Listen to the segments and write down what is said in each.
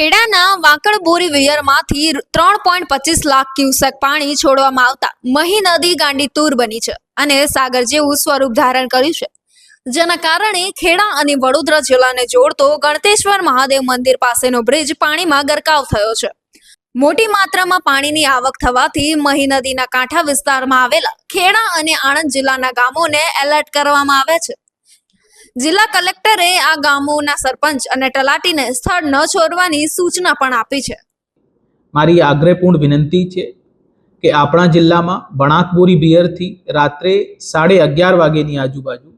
ખેડાના વાંકડ બોરી વિયરમાંથી ત્રણ પોઈન્ટ પચીસ લાખ ક્યુસેક પાણી છોડવામાં આવતા મહી નદી ગાંડી તૂર બની છે અને સાગર જેવું સ્વરૂપ ધારણ કર્યું છે. જેના કારણે ખેડા અને વડોદરા જિલ્લાને જોડતો ગણતેશ્વર મહાદેવ મંદિર પાસેનો બ્રિજ પાણીમાં ગરકાવ થયો છે. મોટી માત્રામાં પાણીની આવક થવાથી મહી નદીના કાંઠા વિસ્તારમાં આવેલા ખેડા અને આણંદ જિલ્લાના ગામોને એલર્ટ કરવામાં આવ્યા છે. જિલ્લા કલેક્ટરે આ ગામોના સરપંચ અને તલાટીને સ્થળ ન છોડવાની સૂચના પણ આપી છે. મારી આગ્રહપૂર્ણ વિનંતી છે કે આપણા જિલ્લામાં વણાકબોરી બિયરથી રાત્રે સાડે અગિયાર વાગ્યાની આજુબાજુ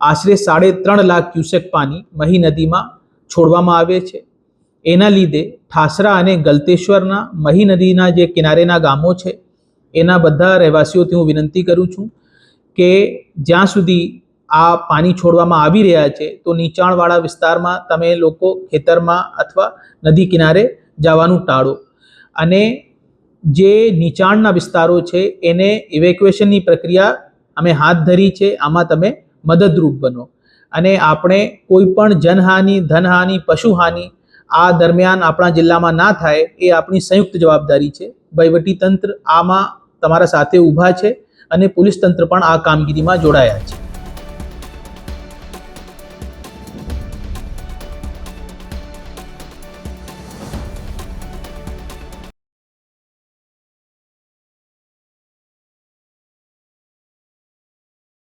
આશરે સાડે ત્રણ લાખ ક્યુસેક પાણી મહી નદીમાં છોડવામાં આવે છે. એના લીધે ઠાસરા અને ગલતેશ્વરના મહી નદીના જે કિનારેના ગામો છે એના બધા રહેવાસીઓથી હું વિનંતી કરું છું કે જ્યાં સુધી આ પાણી છોડવામાં આવી રહ્યા છે, તો નીચાણવાળા વિસ્તારમાં તમે લોકો ખેતરમાં અથવા નદી કિનારે જવાનું ટાળો. અને જે નીચાણના વિસ્તારો છે, એને ઇવેક્યુએશનની પ્રક્રિયા અમે હાથ ધરી છે, આમાં તમે મદદરૂપ બનો. અને આપણે કોઈ પણ જનહાનિ, ધનહાનિ, પશુહાનિ આ દરમિયાન આપણા જિલ્લામાં ના થાય, એ આપણી સંયુક્ત જવાબદારી છે. વહીવટી તંત્ર આમાં તમારા સાથે ઊભા છે અને પોલીસ તંત્ર પણ આ કામગીરીમાં જોડાયા છે.